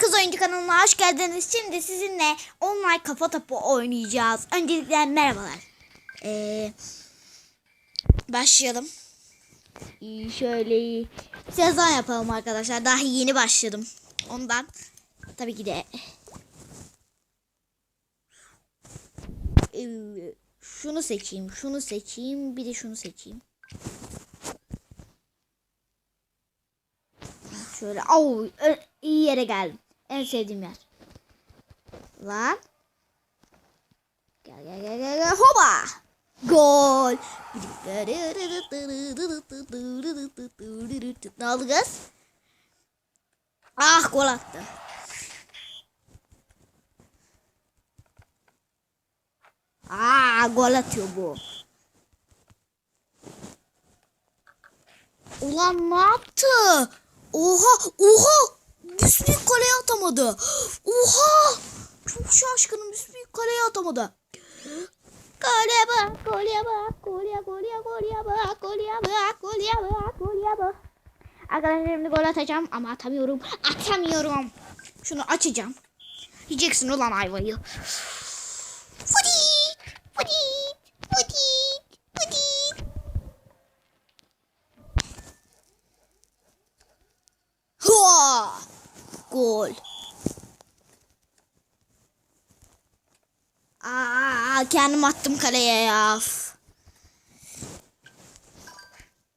Kız Oyuncu kanalına hoş geldiniz. Şimdi sizinle online kafa topu oynayacağız. Öncelikle merhabalar. Ee, başlayalım. Şöyle sezon yapalım arkadaşlar. Daha yeni başladım. Ondan tabii ki de Ee, şunu seçeyim, şunu seçeyim, bir de şunu seçeyim. Şöyle au iyi yere geldim. En sevdiğim yer. Lan. Gel gel gel gel gel. Hoba. Gol. Ne oldu kız? Ah gol attı. Aa gol atıyor bu. Ulan ne yaptı? Oha oha. Büsbük kaleye atamadı. Oha. Çok şaşkınım büsbük kaleye atamadı. Gole bak, gole bak, gole gole gole bak, gole bak, gole bak, gole bak. Arkadaşlar şimdi gol atacağım ama atamıyorum. Atamıyorum. Şunu açacağım. Yiyeceksin ulan ayvayı. Fudit, fudit, Gol. Aa, kendim attım kaleye ya.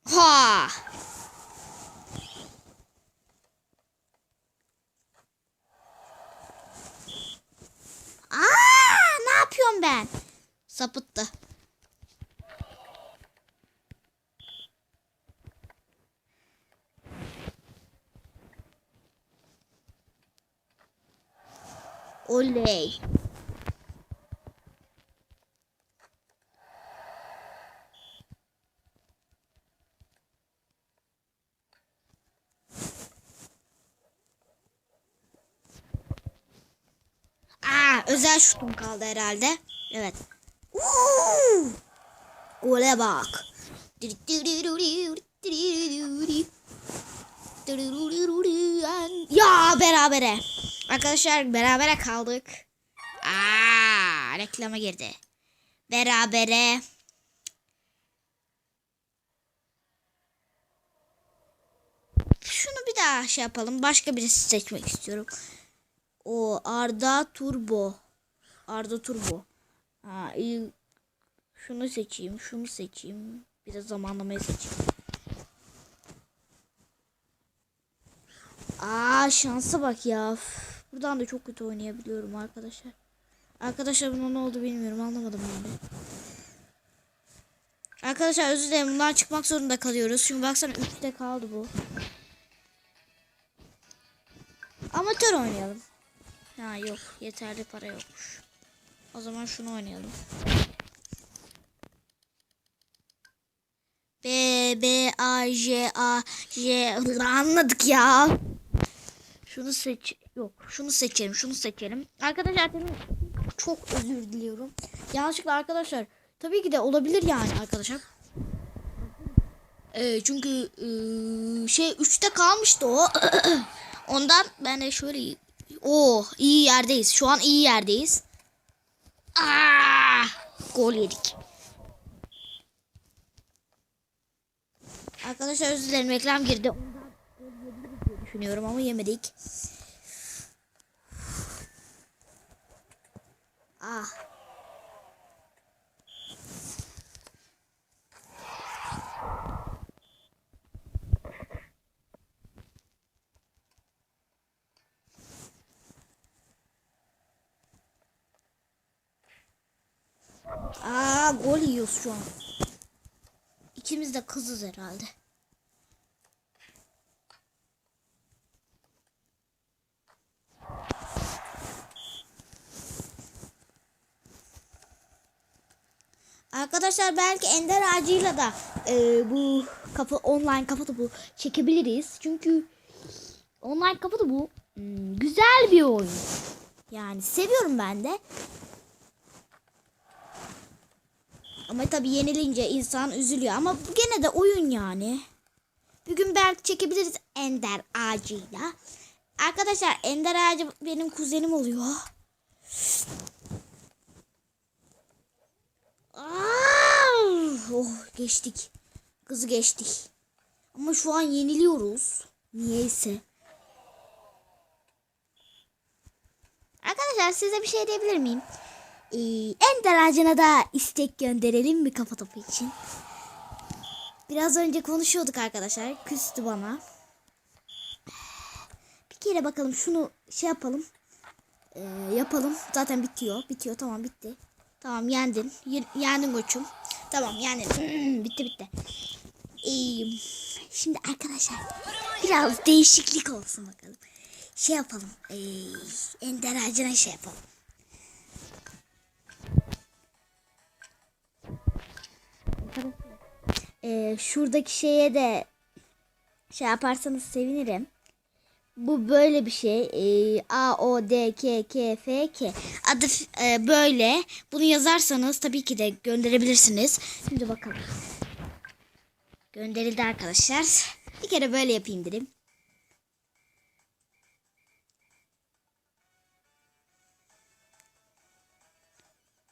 Ha! Aa, ne yapıyorum ben? Sapıttı. Oley. Aa, özel şutum kaldı herhalde. Evet. Uuu! Gole bak. Ya berabere. Arkadaşlar berabere kaldık. Aa, reklama girdi. Berabere. Şunu bir daha şey yapalım. Başka birisi seçmek istiyorum. O Arda Turbo. Arda Turbo. Ha, iyi. Şunu seçeyim, şunu seçeyim. Bir de zamanlamayı seçeyim. Aa şansa bak ya. Buradan da çok kötü oynayabiliyorum arkadaşlar. Arkadaşlar bunun ne oldu bilmiyorum anlamadım ben de. Arkadaşlar özür dilerim bundan çıkmak zorunda kalıyoruz. Çünkü baksana 3'te kaldı bu. Amatör oynayalım. Ha yok yeterli para yokmuş. O zaman şunu oynayalım. B B A J A J anladık ya. Şunu seç yok şunu seçelim şunu seçelim. Arkadaşlar benim çok özür diliyorum. Yanlışlıkla arkadaşlar tabii ki de olabilir yani arkadaşlar. Ee, çünkü ee, şey 3'te kalmıştı o. Ondan ben de şöyle o iyi yerdeyiz. Şu an iyi yerdeyiz. Aa! Gol yedik. Arkadaşlar özür dilerim reklam girdi. Ondan gol yiyebiliriz diye düşünüyorum ama yemedik. Ah. Aa gol yiyoruz şu an. İkimiz de kızız herhalde. Arkadaşlar belki Ender ağacıyla da e, bu kafa online kafa topu çekebiliriz. Çünkü online kafa topu hmm, güzel bir oyun. Yani seviyorum ben de. Ama tabii yenilince insan üzülüyor. Ama gene de oyun yani. Bir gün belki çekebiliriz Ender ağacıyla. Arkadaşlar Ender Ağacı benim kuzenim oluyor. Oh geçtik. Kızı geçtik. Ama şu an yeniliyoruz. Niyeyse. Arkadaşlar size bir şey diyebilir miyim? Ee, Ender Ağacı'na da istek gönderelim mi kafa topu için? Biraz önce konuşuyorduk arkadaşlar. Küstü bana. Bir kere bakalım şunu şey yapalım. Ee, yapalım. Zaten bitiyor. Bitiyor. Tamam bitti. Tamam yendin. Y- yendin koçum. Tamam yendin. bitti bitti. Ee, şimdi arkadaşlar biraz değişiklik olsun bakalım. Şey yapalım. Ee, ender ağacına şey yapalım. Ee, şuradaki şeye de şey yaparsanız sevinirim. Bu böyle bir şey. Ee, A, O, D, K, K, F, K. Adı e, böyle. Bunu yazarsanız tabii ki de gönderebilirsiniz. Şimdi bakalım. Gönderildi arkadaşlar. Bir kere böyle yapayım dedim.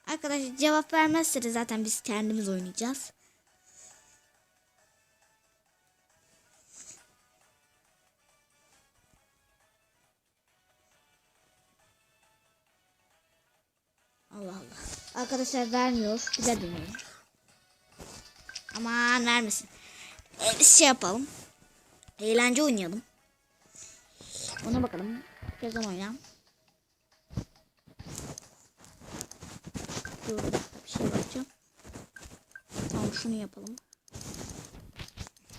Arkadaşlar cevap vermezse de zaten biz kendimiz oynayacağız. Arkadaşlar vermiyor. De deneyelim. Aman vermesin. Ee, biz şey yapalım. Eğlence oynayalım. Ona bakalım. Sezon oyna. Dur bir şey bakacağım. Tamam şunu yapalım.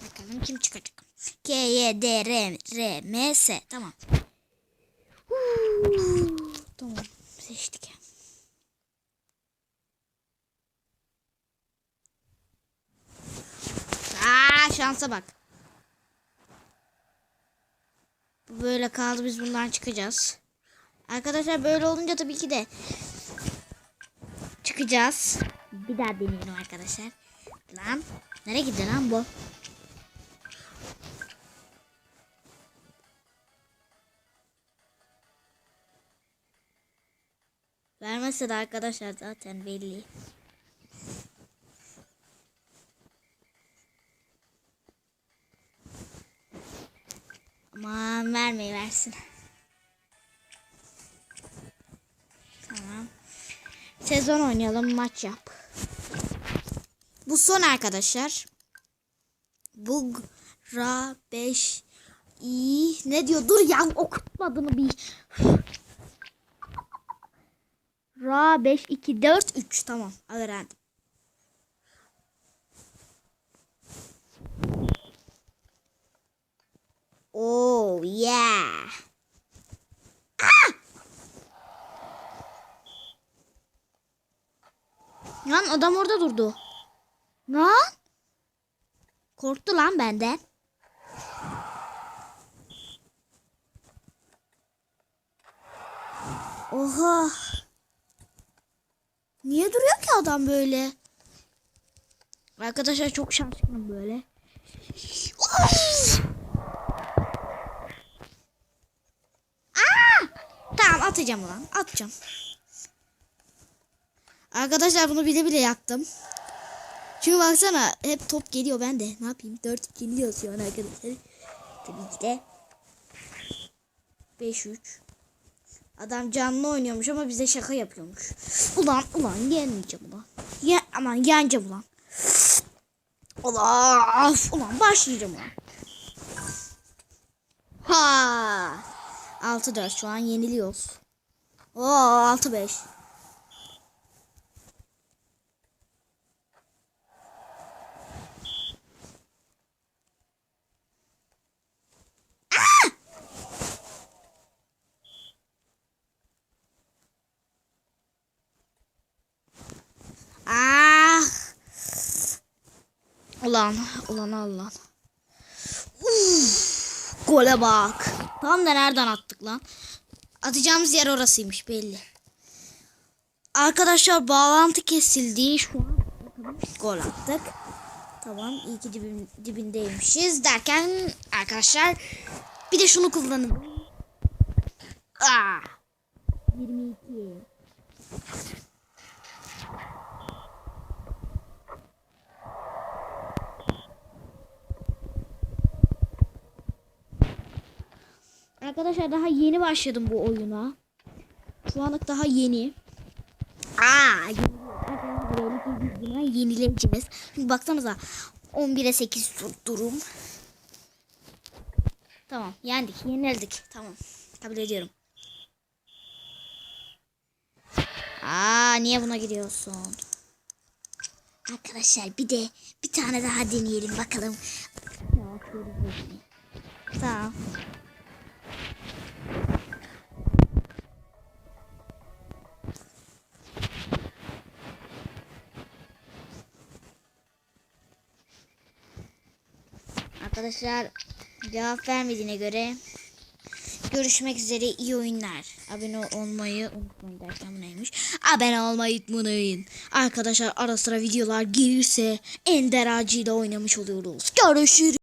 Bakalım kim çıkacak. K, Y, D, R, R, M, S. Tamam. Huu, tamam. Seçtik. Aa şansa bak. Böyle kaldı biz bundan çıkacağız. Arkadaşlar böyle olunca tabii ki de çıkacağız. Bir daha deneyelim arkadaşlar. Lan nereye gitti lan bu? Vermezse de arkadaşlar zaten belli. Aman vermeyi versin. Tamam. Sezon oynayalım maç yap. Bu son arkadaşlar. Bug ra 5 i ne diyor? Dur ya okutmadığını bir. Ra 5 2 4 3 tamam öğrendim. Oh yeah. Lan adam orada durdu. Lan. Korktu lan benden. Oha. Niye duruyor ki adam böyle? Arkadaşlar çok şanslıyım böyle. Of! Aa! Tamam atacağım ulan. Atacağım. Arkadaşlar bunu bile bile yaptım. Çünkü baksana hep top geliyor ben de. Ne yapayım? 4 geliyor şu an arkadaşlar. Tabii ki de. 5-3. Adam canlı oynuyormuş ama bize şaka yapıyormuş. Ulan ulan yenmeyeceğim ulan. Ye aman yeneceğim ulan. Ulan ulan başlayacağım ulan. Ha. 6-4 şu an yeniliyoruz. Oo 6-5. Ah. Ulan, ulan Allah. Uf, gole bak. Tam da nereden attık lan? Atacağımız yer orasıymış belli. Arkadaşlar bağlantı kesildi. Şu an gol attık. Tamam iyi ki dibin, dibindeymişiz derken arkadaşlar bir de şunu kullanalım. Ah. 22. Arkadaşlar daha yeni başladım bu oyuna. Şu anlık daha yeni. Aa, buna yenileceğiz. Çünkü baksanıza 11'e 8 durum. Tamam yendik yenildik. Tamam kabul ediyorum. Aa niye buna giriyorsun? Arkadaşlar bir de bir tane daha deneyelim bakalım. Tamam. Arkadaşlar cevap vermediğine göre görüşmek üzere iyi oyunlar. Abone olmayı unutmayın derken bu neymiş? Abone olmayı unutmayın. Arkadaşlar ara sıra videolar gelirse Ender Ağacı oynamış oluyoruz. Görüşürüz.